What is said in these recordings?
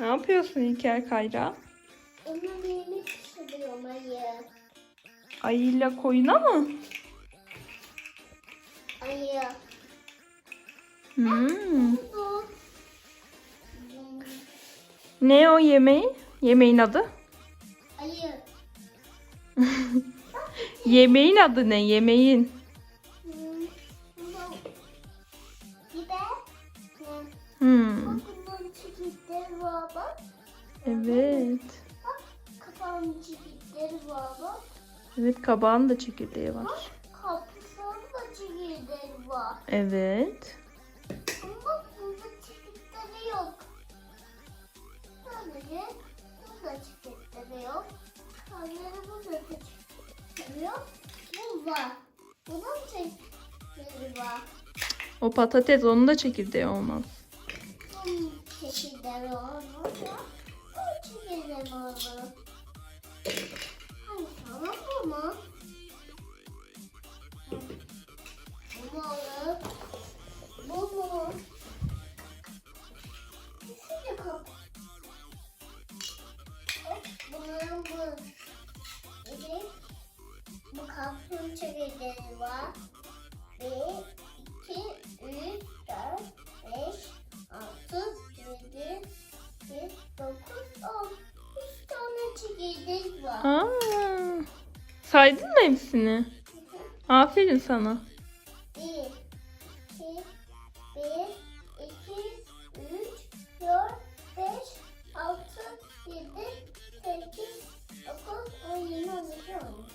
Ne yapıyorsun İlker Kayra? Onun yemek pişiriyorum ayı. Ayıyla koyuna mı? Ayı. Hmm. Ne o yemeği? Yemeğin adı? Ayı. Yemeğin adı ne? Yemeğin. Hmm. Hmm. Evet. Bak çekikleri var bak. Evet kabağın da çekirdeği var. Bak kapısının da çekikleri var. Evet. Ama bak bunda çekikleri yok. Sadece burada çekikleri yok. Sadece burada da çekikleri yok. Bu var. Bunun çekikleri var. O patates onun da çekirdeği olmaz. Bunun çekikleri olmaz çekikleri olur. Hani bu mu? Bu mu olur? Bu mu? Şöyle bu. Bir, bu var. Bir, iki, üç, dört, var. Aa, saydın mı hepsini? Aferin sana. Bir, iki, altı, yedi, sekiz, dokuz, on, yirmi, on iki, on üç.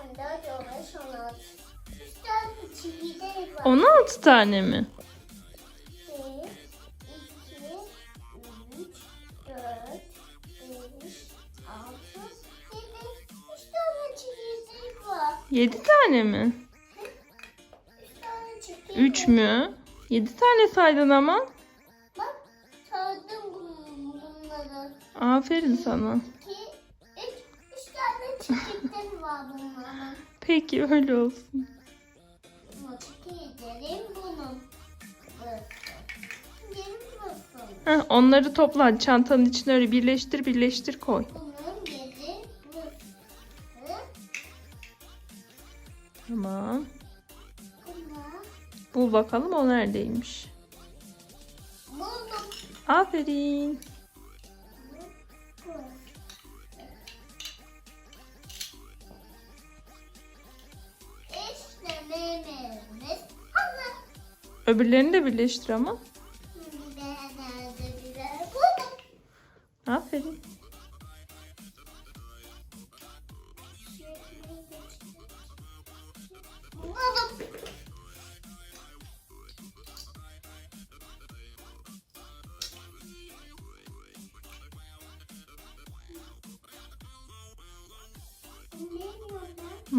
On dört, on beş, on altı. Üç tane çekirdek var. 16 tane mi? Tane mi? Üç tane çekirdek. 3 mü? 7 tane saydın ama. Bak sardım bun- bunları. Aferin sana. İki, üç, üç tane çekirdek var bunların. Peki öyle olsun. Heh, onları topla çantanın içine öyle birleştir birleştir koy. Bul bakalım o neredeymiş. Buldum. Aferin. İşte mememiz hazır. Öbürlerini de birleştir ama. Nerede buldum. Aferin.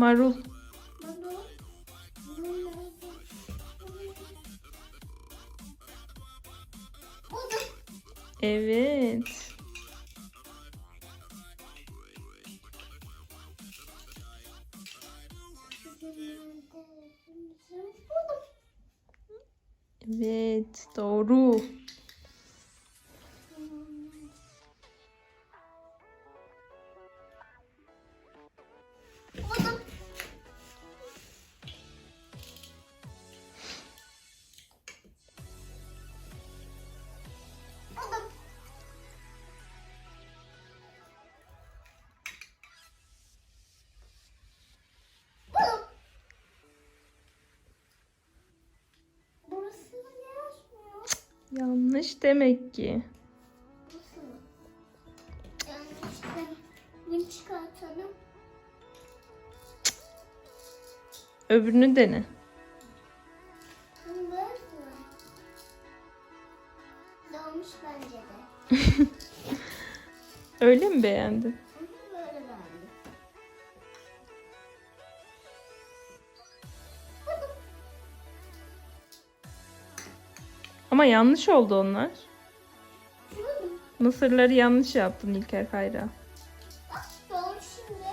Marul. Evet. Evet doğru. Yanlış demek ki. Bunu çıkartalım. Öbürünü dene. Dolmuş bence de. Öyle mi beğendin? Ama yanlış oldu onlar. Mısırları yanlış yaptın İlker Kayra. Bak dolmuş şimdi.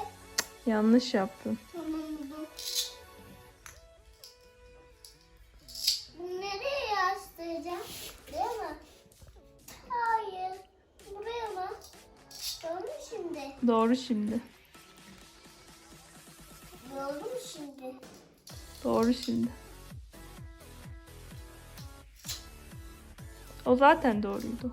Yanlış yaptın. Tamam buldum. Bunu nereye yaslayacağım? Değil mi? Hayır. Bunu Doğru şimdi. Doğru mu şimdi? Doğru şimdi. O zaten doğruydu.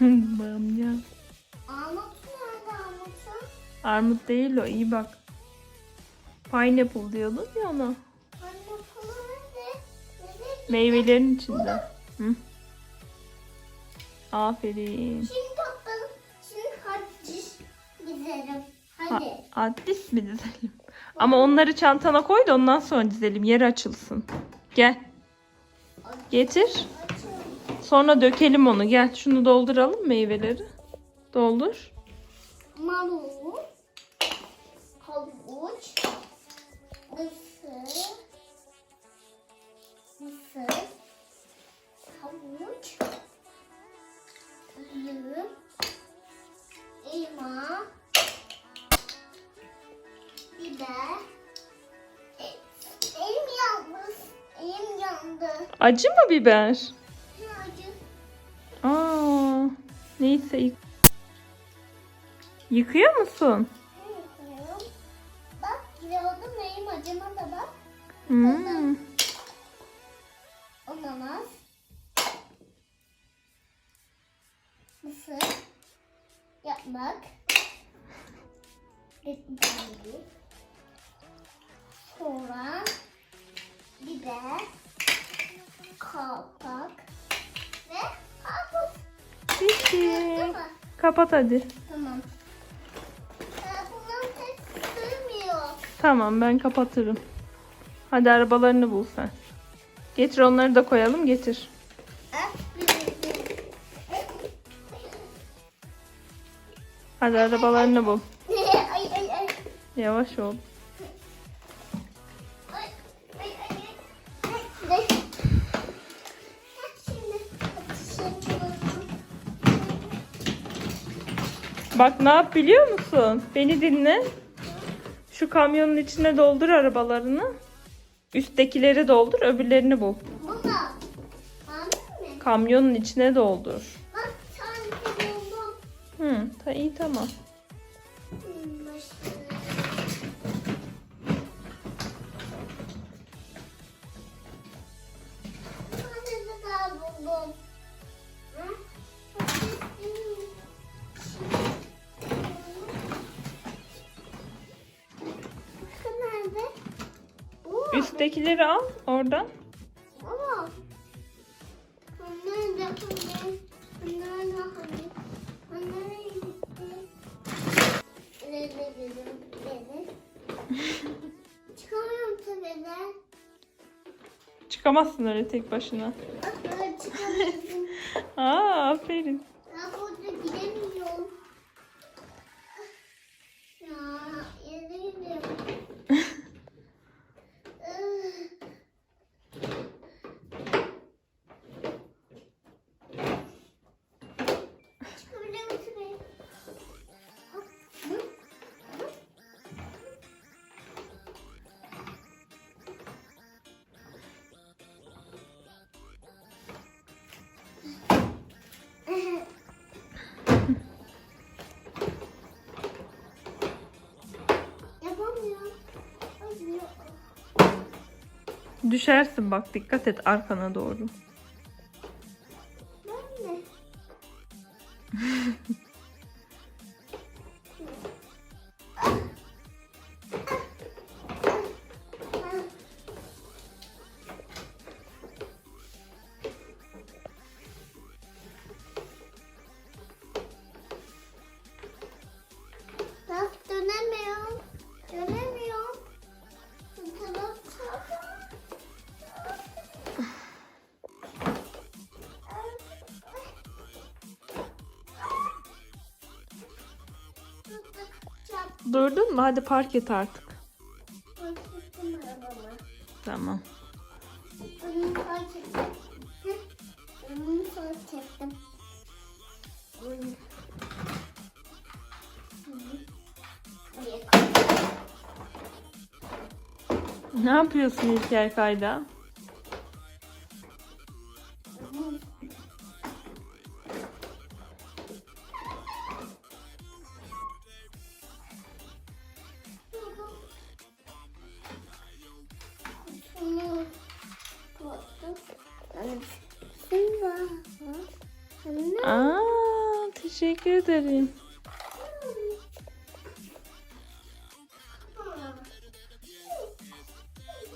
De- Bamya. Armut değil o iyi bak. Pineapple diyordun ya ona. Meyvelerin içinde. Hı? Aferin. Şimdi toplayalım. Şimdi hadi gidelim. Ha, Hadi. Atlis mi dizelim? Ama onları çantana koy da ondan sonra dizelim. Yer açılsın. Gel. Getir. Sonra dökelim onu. Gel. Şunu dolduralım meyveleri. Doldur. Marul. Acı mı biber? Acı? Aa, neyse yık- Yıkıyor musun? Kapat hadi. Tamam. Tamam ben kapatırım. Hadi arabalarını bul sen. Getir onları da koyalım getir. Hadi arabalarını bul. Yavaş ol. Bak ne yap biliyor musun? Beni dinle. Şu kamyonun içine doldur arabalarını. Üsttekileri doldur, öbürlerini bul. Bunda. Anladın mı? Kamyonun içine doldur. Bak tane buldum. Hı, ta iyi tamam. Üsttekileri al oradan. Baba. Hani? Çıkamıyorum tepeden. Çıkamazsın öyle tek başına. Aa aferin. Düşersin bak dikkat et arkana doğru. Mu? Hadi park et artık. Tamam. Bunu çektim. Hı? Bunu. Ne yapıyorsun İlker Kayra? Ederim.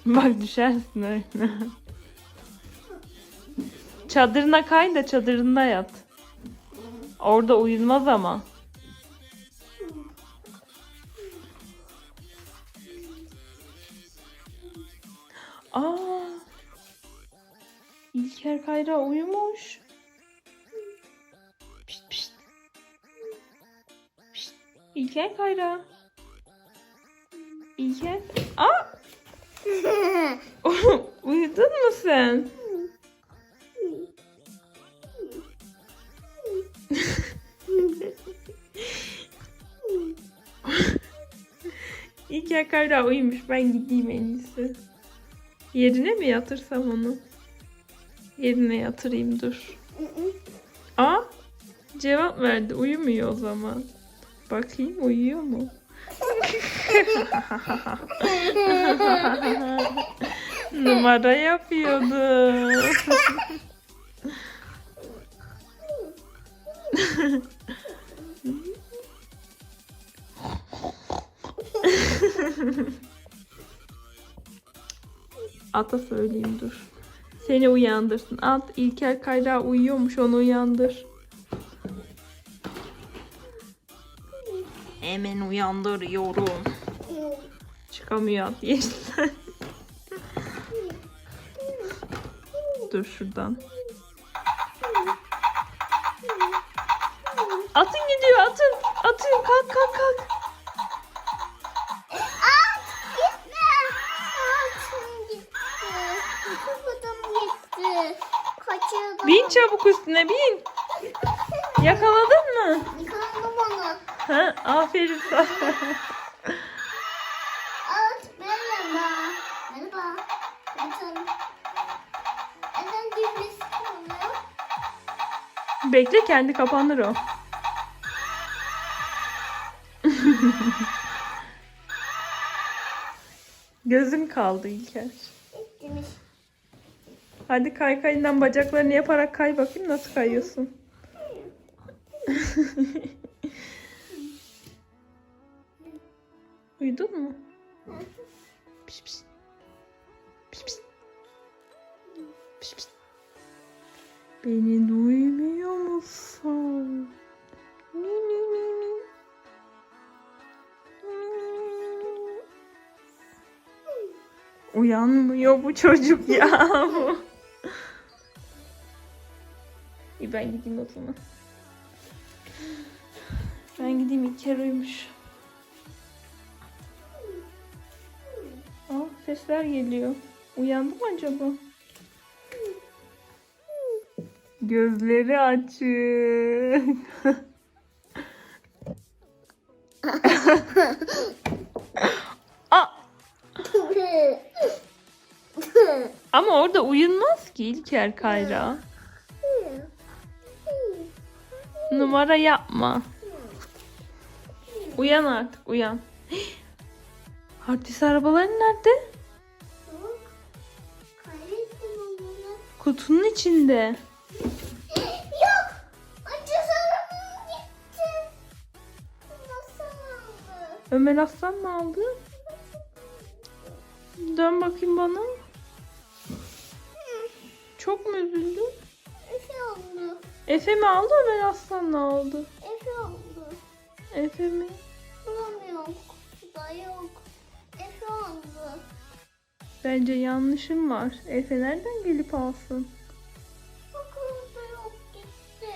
Bak düşersin öyle. Çadırına kay da çadırında yat. Orada uyunmaz ama. Aa. İlker Kayra uyumuş. İlker Kayra. İlker. Aa! Uyudun mu sen? İlker Kayra uyumuş. Ben gideyim en iyisi. Yerine mi yatırsam onu? Yerine yatırayım dur. Aa, cevap verdi. Uyumuyor o zaman. Bakayım uyuyor mu? Numara yapıyordu. Ata söyleyeyim dur. Seni uyandırsın. At İlker Kayra uyuyormuş onu uyandır. Hemen uyandırıyorum. Çıkamıyor at yerden. dur şuradan. Merhaba. Merhaba. Bekle kendi kapanır o. Gözün kaldı İlker. Hadi kaykayından bacaklarını yaparak kay bakayım nasıl kayıyorsun. Bu çocuk ya. İyi ben gideyim o zaman. Ben gideyim İlker uyumuş. Aa, sesler geliyor. Uyandı mı acaba? Gözleri açık. ama orada uyunmaz ki İlker Kayra. Numara yapma. Uyan artık uyan. Artist arabaların nerede? Kutunun içinde. Yok. Acı sarımın gitti. Ömer Aslan mı aldı? Dön bakayım bana. Çok mu üzüldün? Efe aldı. Efe mi aldı Ömer Aslan mı aldı? Efe aldı. Efe mi? Bulamıyorum. Kutuda yok. Efe aldı. Bence yanlışım var. Efe nereden gelip alsın? Kutuda yok gitti.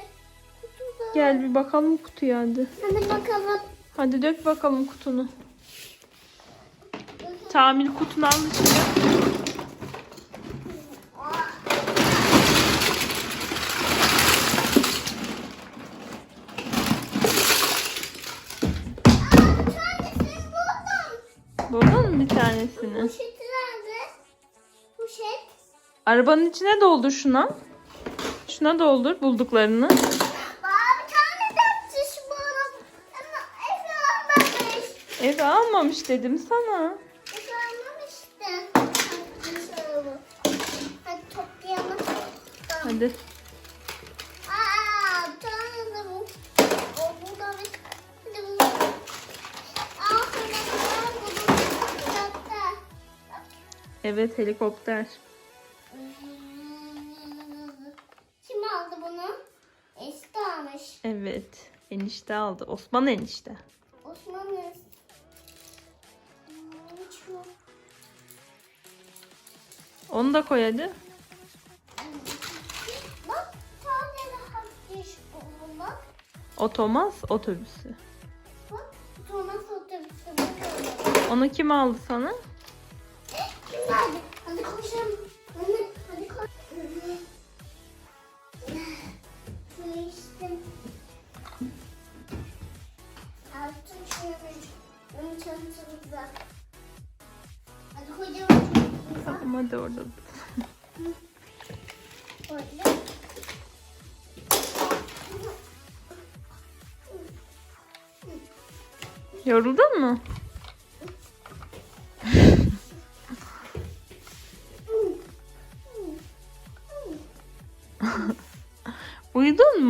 Kutuda. Gel bir bakalım kutuya hadi. Hadi bakalım. Hadi dök bakalım kutunu. Tamir kutunu al içine. bir tanesini. Poşeti nerede? Poşet. Arabanın içine doldur şuna. Şuna doldur bulduklarını. Bana bir tane dertçiş bana. Ama Efe almamış. Efe almamış dedim sana. Efe almamıştı. Hadi, Hadi toplayalım. Hadi. Aa, bir tane de bu. O bu da bir. Hadi bu. Aa, sana da bu. Hatta. Evet helikopter. Kim aldı bunu? Eski almış. Evet. Enişte aldı. Osman enişte. Osman Es- Hmm. Onu da koy hadi. Bak tane daha değişik oldu bak. Otomaz otobüsü. Bak Thomas otobüsü bak. Onu kim aldı sana? Geldi? Hadi koşalım. Anne hadi koş. Su içtim. Altın çürümüş. Benim çantamızda. Hadi çocukluğumuza. Tamam hadi orada. Yoruldun mu?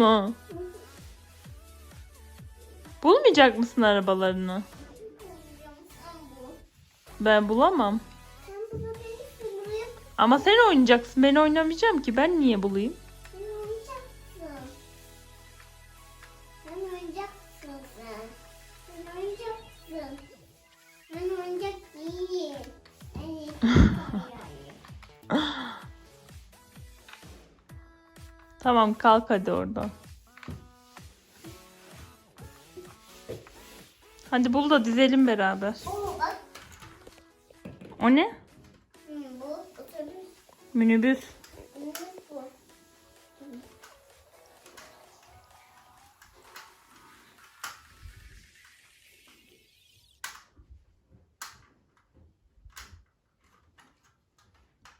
Mu? Bulmayacak mısın arabalarını? Ben bulamam. Ama sen oynayacaksın. Ben oynamayacağım ki. Ben niye bulayım? Tamam kalk hadi oradan. Hadi bul da dizelim beraber. Bak. O ne? Hı, bu otobüs. Minibüs. Bu.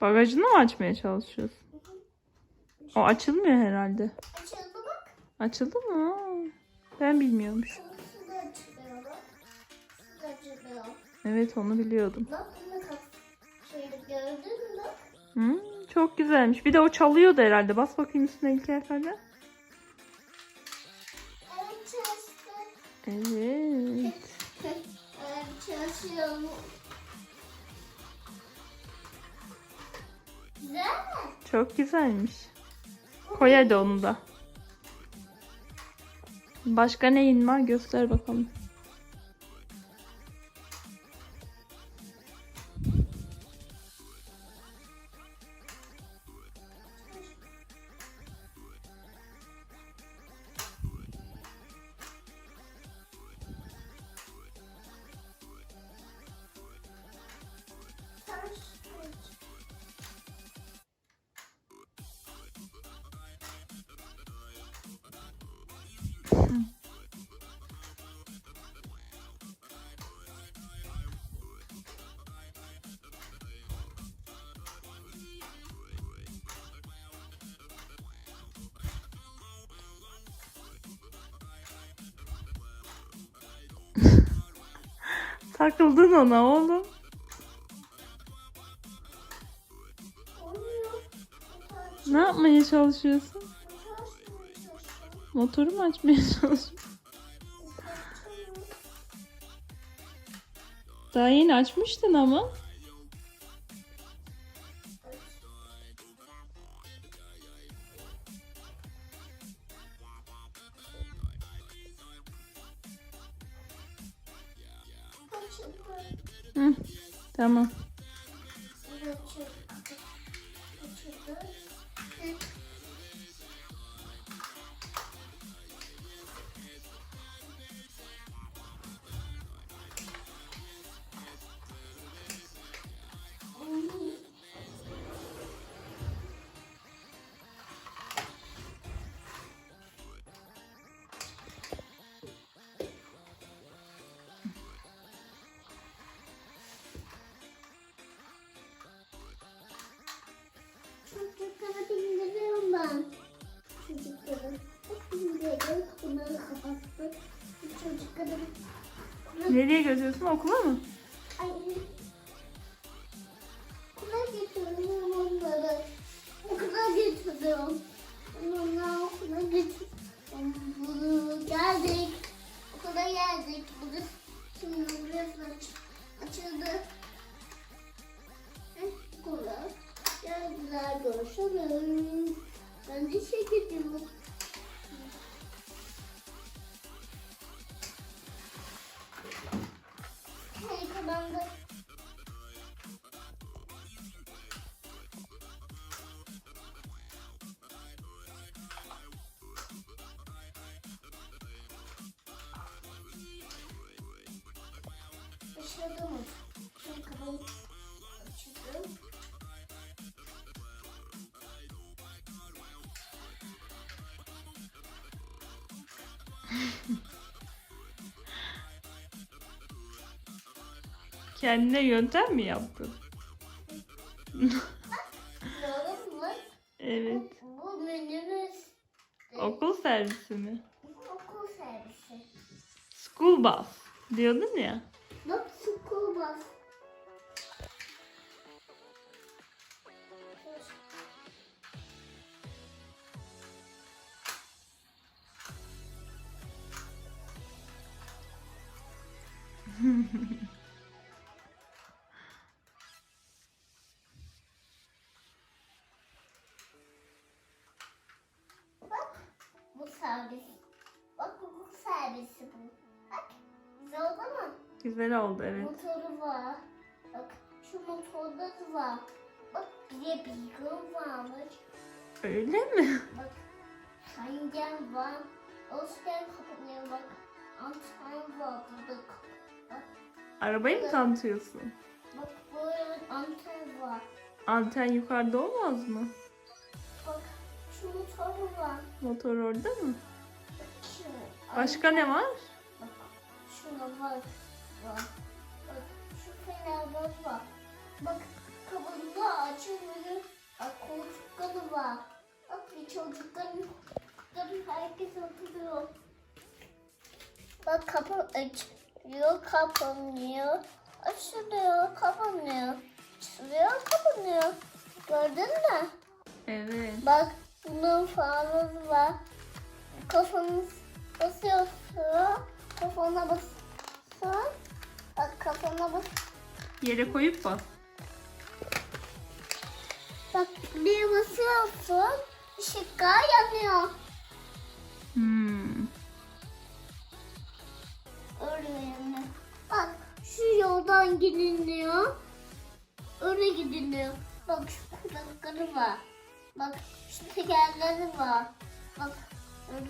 Bagajını mı açmaya çalışıyorsun? O açılmıyor herhalde. Açıldı bak. Açıldı mı? Ben bilmiyormuş. Evet onu biliyordum. Bak bunu. Şöyle gördün mü? Hı, çok güzelmiş. Bir de o çalıyordu herhalde. Bas bakayım üstüne İlker hadi. Evet çalıştı. Evet. Evet çalışıyor mu? Güzel mi? Çok güzelmiş. Koy hadi onu da. Başka neyin var? Göster bakalım. Takıldın ona oğlum. Ne yapmaya çalışıyorsun? Motoru mu açmaya çalışıyorsun? Daha yeni açmıştın ama. Tamam. Nereye götürüyorsun okula mı? Dışarıda mı? Kapalı. Açıldı. Kendine yöntem mi yaptın? Evet. Bu menümüz. Okul servisi mi? Okul servisi. School bus diyordun ya. Bak bu servis. Bak bu servisi bu. Bak güzel oldu mu? Güzel oldu evet. Motoru var. Bak şu motorda da var. Bak bir de beagle varmış. Öyle mi? Bak hangen var. Oscar kapanıyor bak. Anten var burada. Bak, Arabayı mı tanıtıyorsun? bak böyle anten var. Anten yukarıda olmaz mı? Bak şu motoru var. Motor orada mı? Şu. Başka ne var? Bak şuna var. Var. Bak şu fenerler var. Bak kapını açılıyor. Bak koltukları var. Bak bir çocukların herkes oturuyor. Bak kapı açılıyor, kapanıyor. Açılıyor, kapanıyor. Açılıyor, kapanıyor. Gördün mü? Evet. Bak bunun farları var. Kafanı basıyorsun. Kafana basıyorsun. Bak kafana bas. Yere koyup bas. Bak bir basıyorsun. Işıklar yanıyor. Hmm. Yani. Bak şu yoldan gidiliyor. Öyle gidiliyor. Bak şu kulakları var. Bak şu tekerleri var. Bak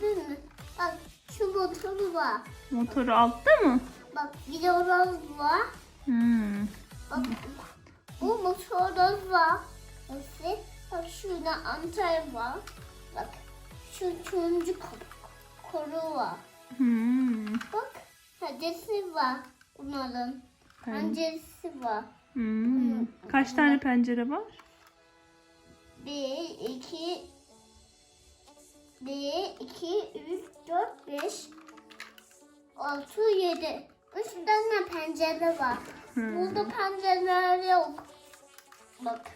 gördün mü? Bak şu motoru var. Motoru altta mı? Bak bir de orası var. Hmm. Bak bu motorda var. Nasıl? Bak şurada anten var. Bak şu turuncu kolu var. Hmm. Bak penceresi var bunların. Pen- Penceresi var. Hmm. Kaç tane pencere var? Bir, iki, bir, iki, üç, dört, beş, altı, yedi. Üç tane pencere var. Hmm. Burada pencereler yok. Bak.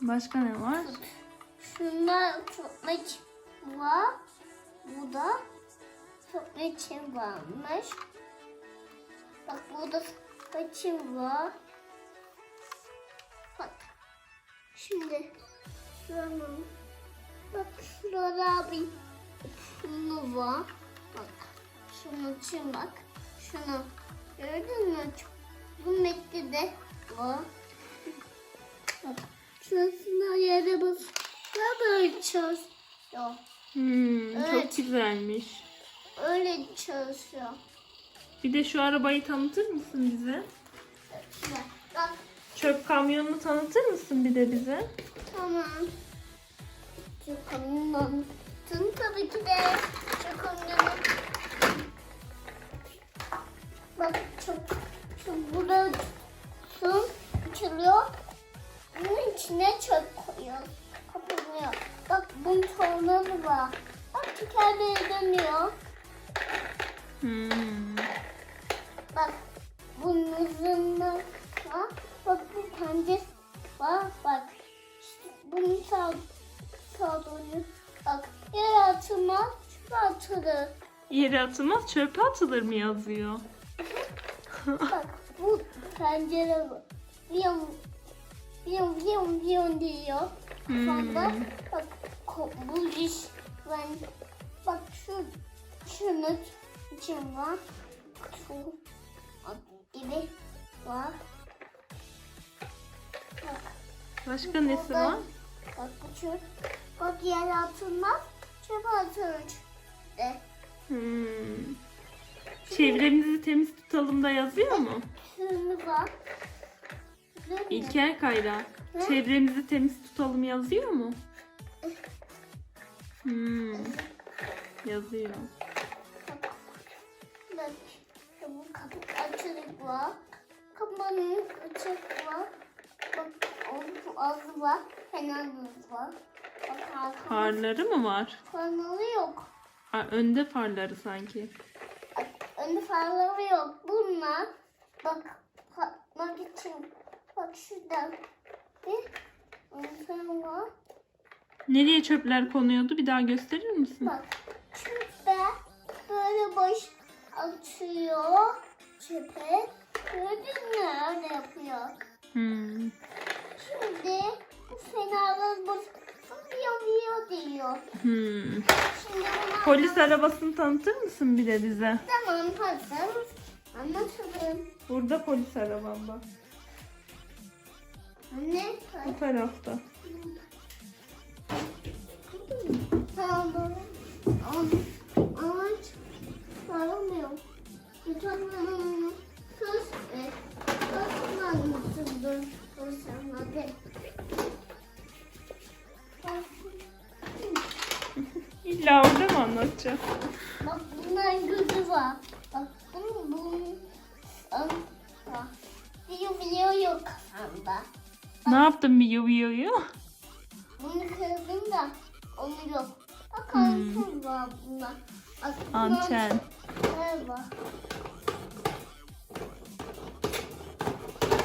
Başka ne var? Şunlar tutma için var. Bu da için varmış. Bak burada için var. Bak. Şimdi şuranın bak şurada bir şunu var. Bak. Şunun için bak. Şunu gördün mü? Bu metni de var. Bak. Şurasına yere bas. Böyle çalışıyor. Hmm. Evet. Çok güzelmiş. Öyle çalışıyor. Bir de şu arabayı tanıtır mısın bize? Bak Çöp kamyonunu tanıtır mısın bir de bize? tamam. Çok kamyon. tabii ki de. Çok kamyon. Bak çok çok burada su açılıyor. Bunun içine çöp koyuyor. Kapanıyor. Bak bunun tornaları var. Bak tekerleri böyle dönüyor. Hmm. Bak bunun hızında var. Bak bu pencere var. Bak işte bunun sağ, sağ doğru. Bak yer atılmaz. Şu atılır. Yere atılmaz çöpe atılır mı yazıyor? Bak bu pencere var. Viyon viyon viyon diyor. Hmm. Sonra bak bu iş ben bak şu şunu için var. Şu gibi var. Bak, Başka nesi var? Bak bu çöp. Bak yer atılmaz. Çöp atılır. De. Hmm. Çevremizi temiz tutalım da yazıyor mu? Şunu var. İlker Kayra. Ne? Çevremizi temiz tutalım yazıyor mu? Hmm. Yazıyor. Açık var. Kapının açık var. Bak onun ağzı var. Kenarımız var. Bak arkamız Farları mı var? farları yok. Ha, önde farları sanki. Önde farları yok. Bunlar bak bakmak için bak şuradan bir ondan var. Nereye çöpler konuyordu? Bir daha gösterir misin? Bak çöpe böyle boş atıyor çöpe. Gördün mü öyle yapıyor. Hmm. Şimdi bu fenalar boş yanıyor diyor. Hmm. Şimdi Polis arabasını tanıtır mısın bir de bize? tamam hazır. Anlatalım. Burada polis arabam bak. Anne. Bu tarafta. Tamam. Ağaç. Bağlamıyorum. Lütfen bana söz mı anlatacağım? Bak bunların gözü var. Bak bunun bunun var. Biliyor biliyor yok kafamda. Ne yaptın bir yuv yuv Bunu kırdım da onu yok. Bak Hmm. anten var bunda. Bak, Anten. var.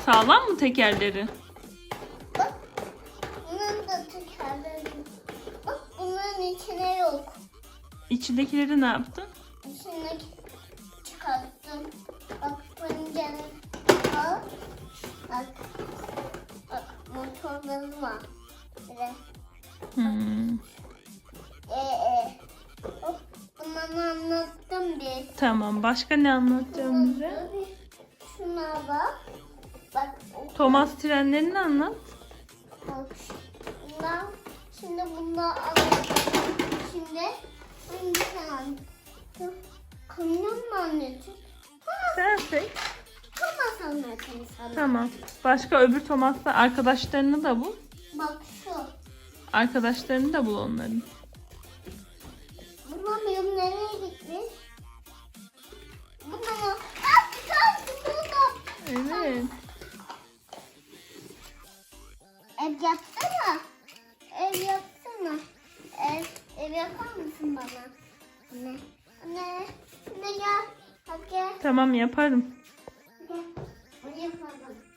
Sağlam mı tekerleri? İçindekileri ne yaptın? İçine çıkarttım. Bak pencere var. Bak. Bak motorları var. Böyle. Hmm. Ee, e. Hop, bunları anlattım bir. Tamam. Başka ne anlatacağım bize? Şuna bak. Bak. Thomas trenlerini anlat. Bak. Bunlar. Şimdi bunlar anlattım. Şimdi Thomas anlatayım sana. Tamam. Başka öbür Thomas'ta arkadaşlarını da bul. Bak şu. Arkadaşlarını da bul onların. Bulamıyorum nereye gitmiş? Bunlar. Ah, burada. Evet. Ev. yapar mısın bana? Anne. Anne. Anne ya. Hadi. Tamam yaparım. Hadi. Hadi yapalım.